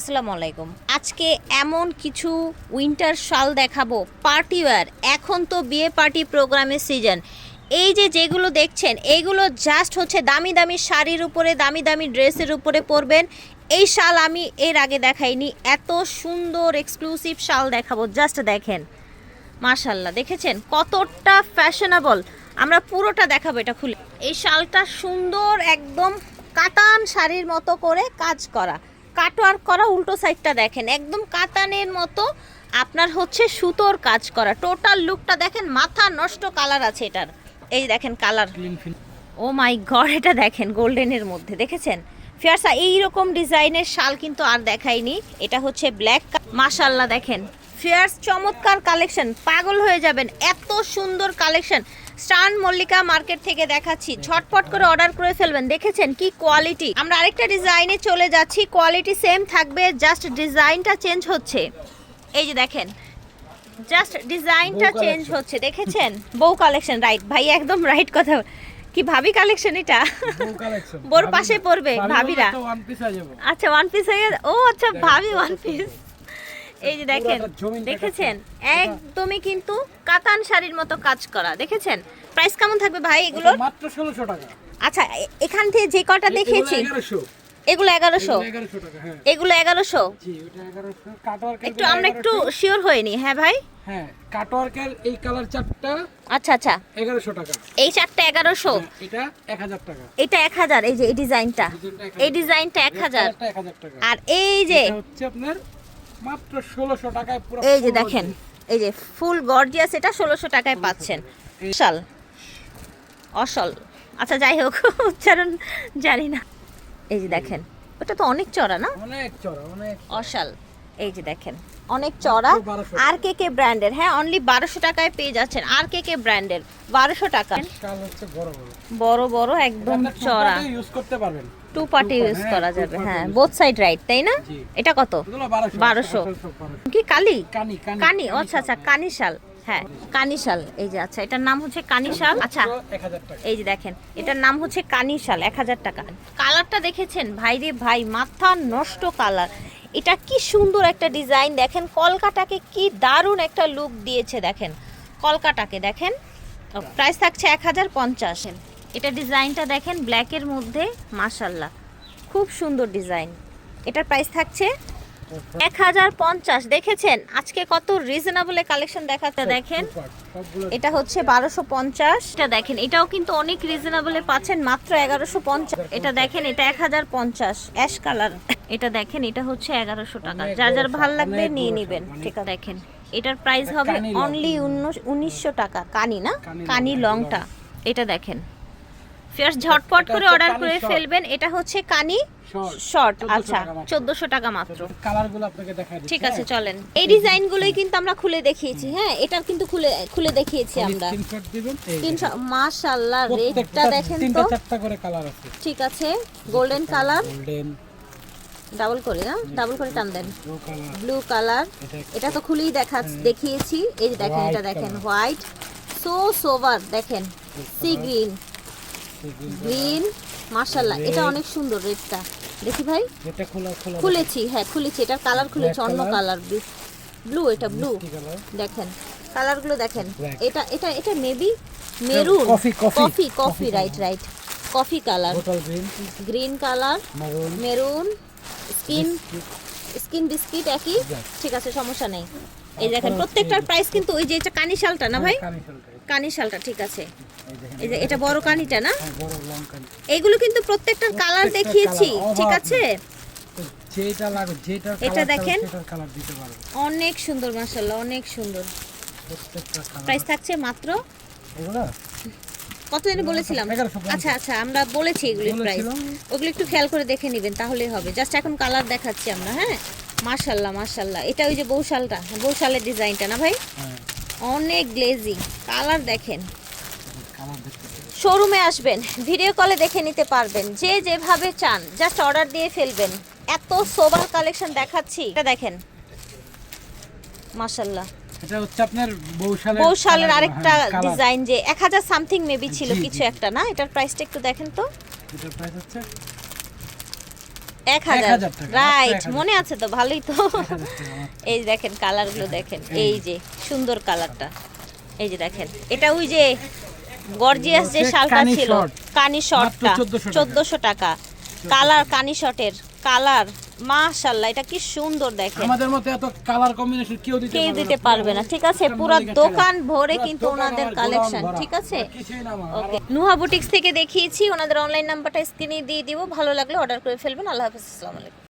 আসসালামু আলাইকুম। আজকে এমন কিছু উইন্টার শাল দেখাবো। পার্টি ওয়্যার এখন তো বিয়ে পার্টি প্রোগ্রামের সিজন এই যে যেগুলো দেখছেন এইগুলো জাস্ট হচ্ছে দামি দামি শাড়ির উপরে, দামি দামি ড্রেসের উপরে পরবেন। এই শাল আমি এর আগে দেখাইনি। এত সুন্দর এক্সক্লুসিভ শাল দেখাবো। জাস্ট দেখেন। মাশাল্লাহ দেখেছেন? কতটা ফ্যাশনেবল আমরা পুরোটা দেখাবো এটা খুলে। এই শালটা সুন্দর, একদম কাতান শাড়ির মতো করে কাজ করা। কাটওয়ার্ক করা উল্টো সাইডটা দেখেন একদম কাতানের মতো আপনার হচ্ছে সুতোর কাজ করা। টোটাল লুকটা দেখেন মাথা নষ্ট কালার আছে এটার। এই দেখেন কালার ও মাই গড এটা দেখেন গোল্ডেনের মধ্যে দেখেছেন? ফিয়ার্সা এইরকম ডিজাইনের শাল কিন্তু আর দেখাইনি। এটা হচ্ছে ব্ল্যাক মাসাল্লা দেখেন। ফিয়ার্স চমৎকার কালেকশন। পাগল হয়ে যাবেন এত সুন্দর কালেকশন। স্টান মল্লিকা মার্কেট থেকে দেখাচ্ছি ঝটপট করে অর্ডার করে ফেলবেন। দেখেছেন কি কোয়ালিটি? আমরা আরেকটা ডিজাইনে চলে যাচ্ছি কোয়ালিটি সেম থাকবে জাস্ট ডিজাইনটা চেঞ্জ হচ্ছে। এই যে দেখেন জাস্ট ডিজাইনটা চেঞ্জ হচ্ছে দেখেছেন? বউ কালেকশন রাইট। ভাই একদম রাইট কথা। কি ভাবি কালেকশন এটা? বোর পাশে পড়বে, ভাবিরা। আচ্ছা ওয়ান পিস হয়ে গেছে। ও আচ্ছা ভাবি ওয়ান পিস এই যে দেখেন দেখেছেন। একদমই কিন্তু কাতান শাড়ির মতো কাজ করা দেখেছেন? প্রাইস কেমন থাকবে ভাই এগুলো মাত্র ষোলোশো টাকা। আচ্ছা এখান থেকে যে কটা দেখিয়েছি এগুলো এগারোশো? হ্যাঁ। এগুলো এগারোশো? জি ওটা এগারোশো। কাটওয়ার্কের একটু আমরা একটু শিওর হয়নি হ্যাঁ ভাই? হ্যাঁ কাটওয়ার্কের এই কালার চারটা আচ্ছা আচ্ছা। এগারোশো টাকা। এই চারটা এগারোশো? হ্যাঁ, এটা এক হাজার টাকা। এটা এক হাজার এই যে এই ডিজাইনটা। এই ডিজাইনটা এক হাজার। আর এই যে হচ্ছে আপনার মাত্র ষোলোশো টাকায় পুরো এই যে দেখেন এই যে ফুল গর্জিয়াস এটা ষোলোশো টাকায় পাচ্ছেন। শাল অসল। আচ্ছা যাই হোক উচ্চারণ জানি না। এই যে দেখেন ওটা তো অনেক চড়া না? অনেক চড়া অনেক অসাল। এই যে দেখেন অনেক চড়া। আর কে কে ব্র্যান্ডের? হ্যাঁ অনলি বারোশো টাকায় পেয়ে যাচ্ছেন। আর কে কে ব্র্যান্ডের? বারোশো টাকা। বড় বড়। একদম চড়া। ইউজ করতে পারবেন। টু পার্টি ইউজ করা যাবে হ্যাঁ বোথ সাইড রাইট তাই না? এটা কত? বারোশো। কি কালি? কানি আচ্ছা আচ্ছা কানি শাল। হ্যাঁ কানি শাল এই যে আচ্ছা এটার নাম হচ্ছে কানি শাল আচ্ছা এই যে দেখেন এটার নাম হচ্ছে কানি শাল এক হাজার টাকা। কালারটা দেখেছেন? ভাই রে ভাই মাথা নষ্ট কালার। এটা কি সুন্দর একটা ডিজাইন দেখেন কলকাটাকে কি দারুণ একটা লুক দিয়েছে দেখেন। কলকাটাকে দেখেন প্রাইস থাকছে এক হাজার পঞ্চাশ। এটা ডিজাইনটা দেখেন ব্ল্যাকের মধ্যে মাসাল্লাহ খুব সুন্দর ডিজাইন। এটার প্রাইস থাকছে এক হাজার পঞ্চাশ দেখেছেন? আজকে কত রিজনেবল কালেকশন দেখাতে দেখেন? এটা হচ্ছে বারোশো পঞ্চাশ। এটা দেখেন এটাও কিন্তু অনেক রিজনেবলে পাচ্ছেন মাত্র এগারোশো পঞ্চাশ। এটা দেখেন এটা এক হাজার পঞ্চাশ অ্যাশ কালার এটা দেখেন এটা হচ্ছে এগারোশো টাকা। যার যার ভালো লাগবে নিয়ে নেবেন ঠিক আছে। দেখেন এটার প্রাইস হবে অনলি উনিশশো টাকা। কানি না? কানি লংটা এটা দেখেন। ফেয়ার ঝটপট করে অর্ডার করে ফেলবেন। এটা হচ্ছে কানি শর্ট আচ্ছা। চোদ্দোশো টাকা মাত্র। কালারগুলো আপনাকে দেখাই ঠিক আছে হ্যাঁ? চলেন। এই ডিজাইনগুলোই কিন্তু আমরা খুলে দেখিয়েছি হ্যাঁ? এটা কিন্তু খুলে খুলে দেখিয়েছি আমরা। দিবেন, তিনশো দেখেন। তিনটা তো। চারটা করে কালার আছে। ঠিক আছে গোল্ডেন কালার গোল্ডেন ডাবল করে না? ডাবল করে টান দেন। ব্লু কালার এটা এটা তো খুলেই দেখা দেখিয়েছি। এই যে দেখেন এটা দেখেন হোয়াইট সো সোভার দেখেন সি গ্রিন গ্রিন মাশাল্লাহ এটা অনেক সুন্দর রেডটা দেখি ভাই। এটা খোলা খোলা খুলেছি হ্যাঁ খুলেছি। এটার কালার খুলেছি অন্য কালার। ব্লু এটা ব্লু কালার দেখেন কালারগুলো দেখেন। এটা এটা এটা maybe maroon coffee. Coffee coffee right right coffee colour green colour maroon skin skin biscuit একই। ঠিক আছে সমস্যা নেই। এই দেখেন প্রত্যেকটার প্রাইস কিন্তু ওই যে এটা কানি শালটা না ভাই? কানি শালটা ঠিক আছে। এই যে এটা বড় কানিটা না? হ্যাঁ, বড় লং কানি। এইগুলো কিন্তু প্রত্যেকটার কালার দেখিয়েছি ঠিক আছে? যেটা লাগে যেটা এটা দেখেন। কালার দিতে পারবে অনেক সুন্দর মাশাল্লাহ অনেক সুন্দর। প্রত্যেকটা কালার প্রাইস থাকছে মাত্র এগুলো? কত দিনে বলেছিলাম? আচ্ছা আচ্ছা আমরা বলেছি এগুলির প্রাইস ওগুলো একটু খেয়াল করে দেখে নেবেন তাহলেই হবে। জাস্ট এখন কালার দেখাচ্ছি আমরা হ্যাঁ? মাশাল্লাহ মাশাল্লাহ এটা ওই যে বৌশালটা বৌশালের ডিজাইনটা না ভাই? হ্যাঁ। অনেক গ্লেজি কালার দেখেন। শোরুমে আসবেন ভিডিও কলে দেখে নিতে পারবেন। যে যেভাবে চান জাস্ট অর্ডার দিয়ে ফেলবেন। এত সোবার কালেকশন দেখাচ্ছি। এটা দেখেন। মাশাল্লাহ এটা হচ্ছে আপনার বৌশালের বৌশালের আরেকটা হ্যাঁ, ডিজাইন যে এক হাজার সামথিং মেবি ছিল কিছু একটা না? এটার প্রাইসটা একটু দেখেন তো। এটার প্রাইস হচ্ছে এক হাজার রাইট মনে আছে তো ভালোই তো। এই যে দেখেন কালারগুলো দেখেন এই যে সুন্দর কালারটা এই যে দেখেন এটা ওই যে গর্জিয়াস যে শালটা ছিল। কানি শর্টটা মাত্র 1400 টাকা। চোদ্দশো টাকা কালার কানি শটের কালার মাশাল্লাহ এটা কি সুন্দর দেখে আমাদের মতে এত কালার কম্বিনেশন কেউ দিতে কেউ পারবে দিতে না। পারবে না ঠিক আছে? পুরো দোকান ভরে কিন্তু ওনাদের কালেকশন ঠিক আছে। ওকে নুহা বুটিক্স থেকে দেখিয়েছি ওনাদের অনলাইন নাম্বারটা স্ক্রিনে দিয়ে দিব ভালো লাগলে অর্ডার করে ফেলবেন। আল্লাহ হাফেজ আসসালামু আলাইকুম।